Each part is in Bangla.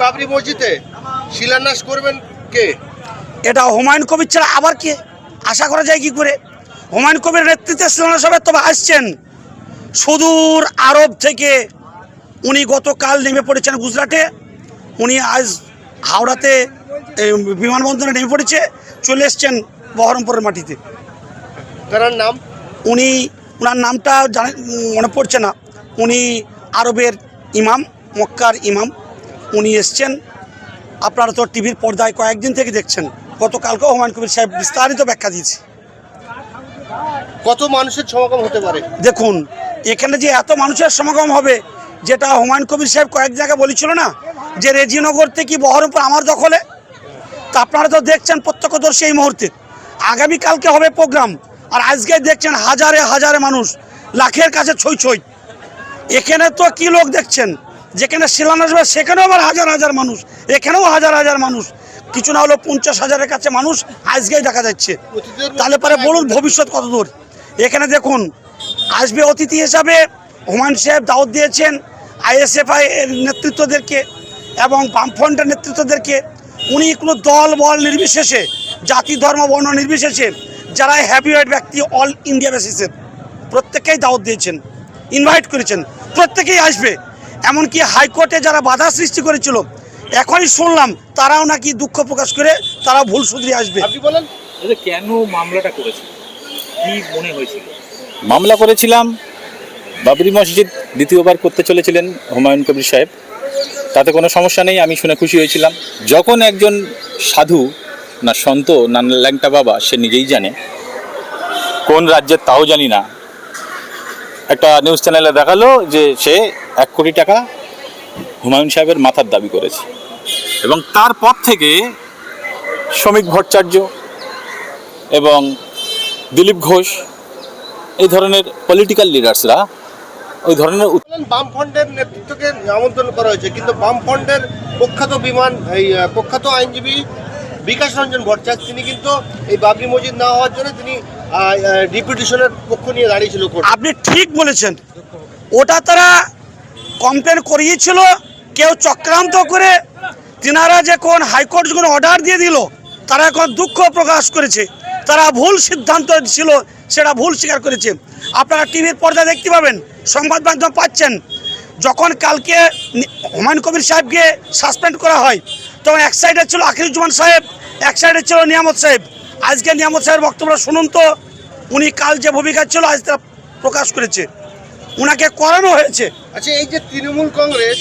বাবরি মসজিদে শিলান্যাস করবেন কে? এটা হুমায়ুন কবির ছাড়া আবার কে? আশা করা যায় কি করে? হুমায়ুন কবির নেতৃত্বে শ্রীলঙ্কা সভায় তবে আসছেন। সুদূর আরব থেকে উনি গতকাল নেমে পড়েছেন গুজরাটে। উনি আজ হাওড়াতে বিমানবন্দরে নেমে পড়েছে চলে এসছেন বহরমপুরের মাটিতে। তার নাম? উনি ওনার নামটা জানে মনে পড়ছে না। উনি আরবের ইমাম মক্কার ইমাম। উনি এসছেন। আপনারা তো টিভির পর্দায় কয়েকদিন থেকে দেখছেন। গতকালকেও হুমায়ুন কবির সাহেব বিস্তারিত ব্যাখ্যা দিয়েছে। কত মানুষের সমাগম হতে পারে? দেখুন এখানে যে এত মানুষের সমাগম হবে যেটা হুমায়ুন কবির সাহেব কয়েক জায়গায় বলেছিল না যে রেজিনগর থেকে বহরমপুর আমার দখলে তা আপনারা তো দেখছেন প্রত্যক্ষদর্শী এই মুহূর্তে। আগামীকালকে হবে প্রোগ্রাম আর আজকে দেখছেন হাজারে হাজারে মানুষ লাখের কাছে ছই ছই। এখানে তো কি লোক দেখছেন? যেখানে শিলান্যাস হবে সেখানেও আবার হাজার হাজার মানুষ, এখানেও হাজার হাজার মানুষ। কিছু না হলেও পঞ্চাশ হাজারের কাছে মানুষ আজকেই দেখা যাচ্ছে। তাহলে পরে বলুন ভবিষ্যৎ কত দূর? এখানে দেখুন, আসবে অতিথি হিসাবে হুমায়ুন সাহেব দাওয়াত দিয়েছেন আইএসএফআই এর নেতৃত্বদেরকে এবং বামফ্রন্টের নেতৃত্বদেরকে। উনি কোনো দল, বল নির্বিশেষে, জাতি, ধর্ম, বর্ণ নির্বিশেষে যারা হ্যাভিওয়েট ব্যক্তি অল ইন্ডিয়া বেসিসের প্রত্যেককেই দাওয়াত দিয়েছেন ইনভাইট করেছেন, প্রত্যেকেই আসবে। এমনকি হাইকোর্টে যারা বাধা সৃষ্টি করেছিল এখনই শুনলাম তারাও নাকি দুঃখ প্রকাশ করে তারা ভুল শুধরে আসবে। আপনি বলেন। কেন মামলাটা করেছিল? কি মনে হয়েছিল? মামলা করেছিলাম বাবরি মসজিদ দ্বিতীয়বার করতে চলেছিলেন হুমায়ুন কবির সাহেব। তাতে কোনো সমস্যা নেই আমি শুনে খুশি হয়েছিলাম। যখন একজন সাধু না সন্ত না ল্যাংটা বাবা সে নিজেই জানে। কোন রাজ্যের তাও জানি না। একটা নিউজ চ্যানেলে দেখাল যে সে এক কোটি টাকা হুমায়ুন সাহেবের মাথার দাবি করেছে। এবং তারপর থেকে শ্রমিক ভট্টাচার্য এবং দিলীপ ঘোষ এই ধরনের পলিটিক্যাল লিডার্সরা ওই ধরনের বামফ্রন্টের নেতৃত্বকে আমন্ত্রণ করা হয়েছে, কিন্তু বামফ্রন্টের প্রখ্যাত বিমান, এই, প্রখ্যাত আইনজীবী বিকাশ রঞ্জন ভট্টাচার্য, তিনি কিন্তু এই বাবরি মসজিদ না হওয়ার জন্য তিনি ডিপুটেশনের পক্ষ নিয়ে দাঁড়িয়েছিল আপনি ঠিক বলেছেন। ওটা তারা কমপ্লেন করিয়েছিল, কেউ চক্রান্ত করে তিনারা যখন হাইকোর্ট যখন অর্ডার দিয়ে দিল, তারা এখন দুঃখ প্রকাশ করেছে। তারা ভুল সিদ্ধান্ত ছিল, সেটা ভুল স্বীকার করেছে। আপনারা টিভির পর্দা দেখতে পাবেন, সংবাদ মাধ্যম পাচ্ছেন। যখন কালকে হুমায়ুন কবির সাহেবকে সাসপেন্ড করা হয় তখন এক সাইডে ছিল আখিরুজ্জামান সাহেব, এক সাইডে ছিল নিয়ামত সাহেব। আজকে নিয়ামত সাহেবের বক্তব্য শুনুন তো, উনি কাল যে ভূমিকা ছিল, আজ তা প্রকাশ করেছে। উনাকে করানো হয়েছে। আচ্ছা এই যে তৃণমূল কংগ্রেস,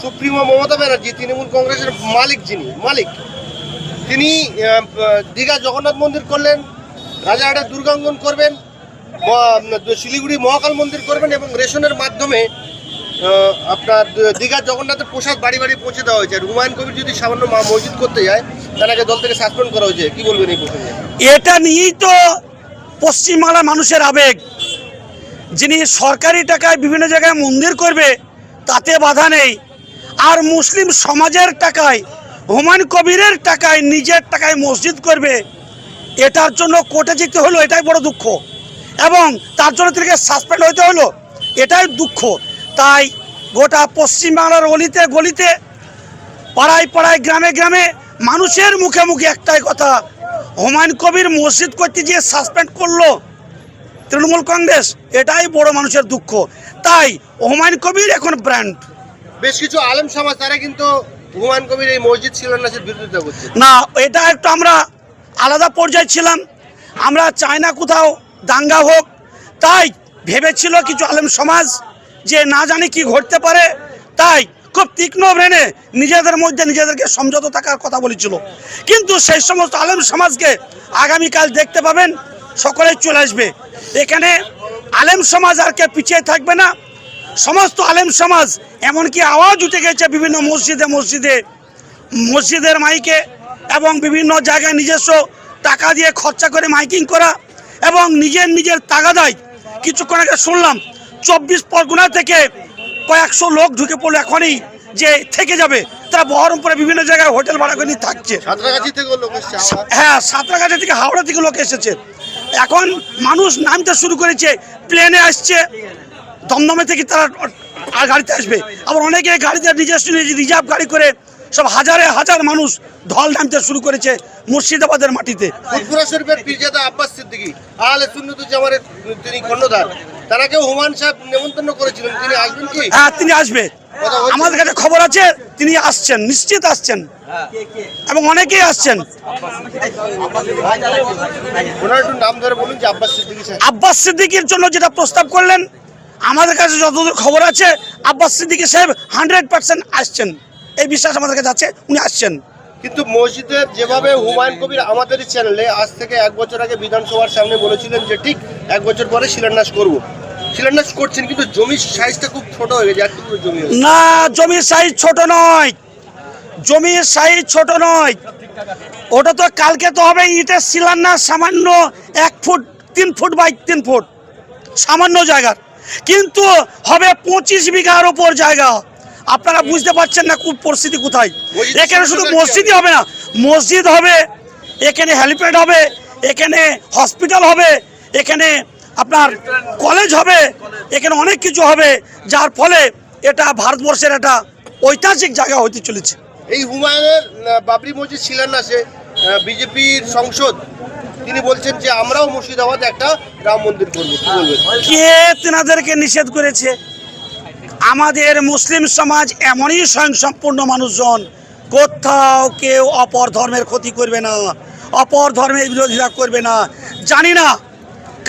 সুপ্রিমো মমতা ব্যানার্জি, তৃণমূল কংগ্রেসের মালিক যিনি, মালিক, তিনি দীঘা জগন্নাথ মন্দির করলেন, রাজারহাটের দুর্গাঙ্গন করবেন শিলিগুড়ি মহাকাল মন্দির করবেন এবং রেশনের মাধ্যমে আপনার দীঘার জগন্নাথের প্রসাদ বাড়ি বাড়ি পৌঁছে দেওয়া হয়েছে। হুমায়ুন কবির যদি সামান্য মা মসজিদ করতে যায় তাকে দল থেকে সাসপেন্ড করা হয়েছে। কি বলবেন এই প্রসঙ্গে? এটা নিয়েই তো পশ্চিমবাংলার মানুষের আবেগ। যিনি সরকারি টাকায় বিভিন্ন জায়গায় মন্দির করবে, তাতে বাধা নেই। আর মুসলিম সমাজের টাকায়, হুমায়ুন কবিরের টাকায়, নিজের টাকায় মসজিদ করবে, এটার জন্য কোর্টে যেতে হলো, এটাই বড় দুঃখ। এবং তার জন্য থেকে সাসপেন্ড হতে হলো, এটাই দুঃখ। তাই গোটা পশ্চিমবাংলার অলিতে গলিতে পাড়ায় পাড়ায় গ্রামে গ্রামে মানুষের মুখে মুখে একটাই কথা হুমায়ুন কবির মসজিদ করতে গিয়ে সাসপেন্ড করল তৃণমূল কংগ্রেস এটাই বড় মানুষের দুঃখ। তাই হুমায়ুন কবির এখন ব্র্যান্ড বেশ কিছু আলেম সমাজ তারা কিন্তু হুমায়ুন কবির এই মসজিদ শিলান্যাসের বিরোধিতা করছে। না এটা একটু আমরা আলাদা পর্যায়ে ছিলাম। আমরা চাই না কোথাও দাঙ্গা হোক তাই ভেবেছিল কিছু আলেম সমাজ যে না জানি কি ঘটতে পারে, তাই খুব তীক্ষ্ণ ব্রেনে নিজেদের মধ্যে নিজেদেরকে সমঝোতা থাকার কথা বলেছিল। কিন্তু সেই সমস্ত আলেম সমাজকে আগামীকাল দেখতে পাবেন, সকলেই চলে আসবে। এখানে আলেম সমাজ আর কে পিছিয়ে থাকবে না। সমস্ত আলেম সমাজ, এমনকি আওয়াজ উঠে গেছে বিভিন্ন মসজিদে মসজিদে, মসজিদের মাইকে এবং বিভিন্ন জায়গায় নিজস্ব টাকা দিয়ে খরচা করে মাইকিং করা এবং নিজের নিজের তাগাদায় কিছুক্ষণ আগে শুনলাম চব্বিশ পরগনা থেকে কয়েকশো লোক ঢুকে পড়ল এখনই যে থেকে যাবে। তারা বহরমপুরে বিভিন্ন জায়গায় হোটেল ভাড়া করে নিয়ে থাকছে। হ্যাঁ সাঁতরাগাছি থেকে হাওড়া থেকে লোক এসেছে। এখন মানুষ নামতে শুরু করেছে প্লেনে আসছে দমদমে থেকে তারা আর গাড়িতে আসবে। আবার অনেকে গাড়িতে নিজস্ব রিজার্ভ গাড়ি করে সব হাজারে হাজার মানুষ ঢল নামতে শুরু করেছে মুর্শিদাবাদের মাটিতে। আব্বাস সিদ্দিকী আহলে তিনি কর্ণধার। তারাকেও হুমায়ুন সাহেব নেমন্তন্ন করেছিলেন তিনি আসবেন কি? হ্যাঁ তিনি আসবে। আমাদের কাছে খবর আছে তিনি আসছেন নিশ্চিত আসছেন। এবং অনেকেই আসছেন। আব্বাস সিদ্দিকির জন্য যেটা প্রস্তাব করলেন আমাদের কাছে যতদূর খবর আছে আব্বাস সিদ্দিকি সাহেব হান্ড্রেড পার্সেন্ট আসছেন। এই বিশ্বাস আমাদের কাছে আছে উনি আসছেন। কিন্তু মসজিদের যেভাবে হুমায়ুন কবির আমাদের চ্যানেলে আজ থেকে এক বছর আগে বিধানসভার সামনে বলেছিলেন যে ঠিক এক বছর পরে শিলান্যাস করব। শিলান্যাস করছেন কিন্তু জমির সাইজটা খুব ছোট হয়ে গেছে জমি না জমির সাইজ ছোট নয়। জমির সাইজ ছোট নয়। ওটা তো কালকে তো হবে ইটের শিলান্যাস সামান্য এক ফুট তিন ফুট বাই তিন ফুট সামান্য জায়গার। কিন্তু হবে পঁচিশ বিঘার ওপর জায়গা। আপনারা বুঝতে পারছেন না খুব পরিস্থিতি কোথায়। এখানে শুধু মসজিদই হবে না মসজিদ হবে এখানে হেলিপ্যাড হবে এখানে হসপিটাল হবে এখানে আপনার কলেজ হবে এখানে অনেক কিছু হবে যার ফলে এটা ভারতবর্ষের একটা ঐতিহাসিক জায়গা হতে চলেছে। এই হুমায়ুনের বাবরি মসজিদ শিলান্যাসে বিজেপির সংসদ তিনি বলছেন যে আমরাও মুর্শিদাবাদ একটা রাম মন্দির করব। কি তেনাদেরকে নিষেধ করেছে? আমাদের মুসলিম সমাজ এমনই স্বয়ংসম্পূর্ণ মানুষজন কোথাও কেউ অপর ধর্মের ক্ষতি করবে না অপর ধর্মের বিরোধিতা করবে না। জানি না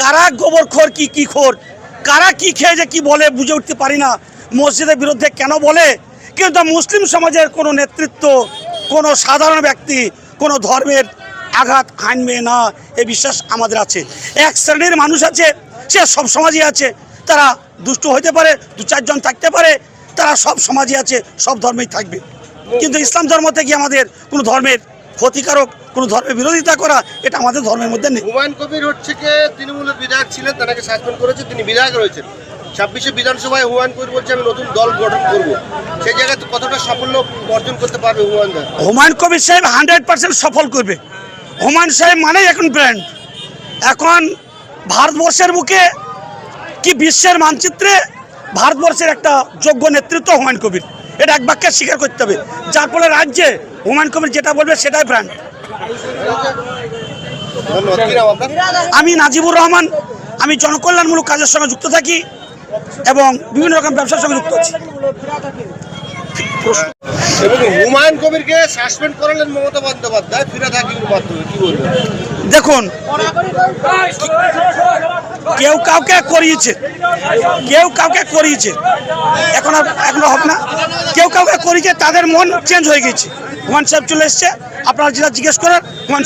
কারা গোবর খোর, কি কি খোর? কারা কি খেয়ে যে কি বলে বুঝে উঠতে পারি না। মসজিদের বিরুদ্ধে কেন বলে? কিন্তু মুসলিম সমাজের কোনো নেতৃত্ব, কোনো সাধারণ ব্যক্তি, কোনো ধর্মের আঘাত আনবে না, এ বিশ্বাস আমাদের আছে। এক শ্রেণির মানুষ আছে, সে সব সমাজই আছে। তারা দুষ্ট হইতে পারে, দু চারজন থাকতে পারে, তারা সব সমাজই আছে, সব ধর্মেই থাকবে। কিন্তু ইসলাম ধর্ম থেকে আমাদের কোনো ধর্মের ক্ষতিকারক কোনো ধর্মের বিরোধিতা করা এটা আমাদের ধর্মের মধ্যে নেই। হুমায়ুন কবির হচ্ছে কি? তৃণমূলের বিধায়ক ছিলেন তাকে সাসপেন্ড করেছে তিনি বিধায়ক রয়েছেন। ছাব্বিশে বিধানসভায় হুমায়ুন কবির বলছে আমি নতুন দল গঠন করব। সেই জায়গায় তো কতটা সাফল্য অর্জন করতে পারবে হুমায়ুন হুমায়ুন কবির সাহেব হান্ড্রেড পার্সেন্ট সফল করবে। হুমায়ুন সাহেব মানেই এখন ব্র্যান্ড এখন ভারতবর্ষের বুকে কি বিশ্বের মানচিত্রে ভারতবর্ষের একটা যোগ্য নেতৃত্ব হুমায়ুন কবির? এটা এক বাক্যে স্বীকার করতে হবে। যার ফলে রাজ্যে হুমায়ুন কবির যেটা বলবে সেটাই ব্র্যান্ড আপনার? আমি নাজিবুর রহমান। আমি জনকল্যাণমূলক কাজের সঙ্গে যুক্ত থাকি এবং বিভিন্ন রকম ব্যবসার সঙ্গে যুক্ত আছি। হুমায়ুন কবিরকে সাসপেন্ড করালেন মমতা বন্দ্যোপাধ্যায় ফিরাদ হাকিমের মাধ্যমে কি বলবেন? দেখুন কেউ কাউকে করিয়েছে। কেউ কাউকে করিয়েছে। এখন আর এখনও হবে না। কেউ কাউকে করিয়েছে তাদের মন চেঞ্জ হয়ে গেছে। সাহেব চলে এসছে। আপনারা যেটা জিজ্ঞেস করেন হুমান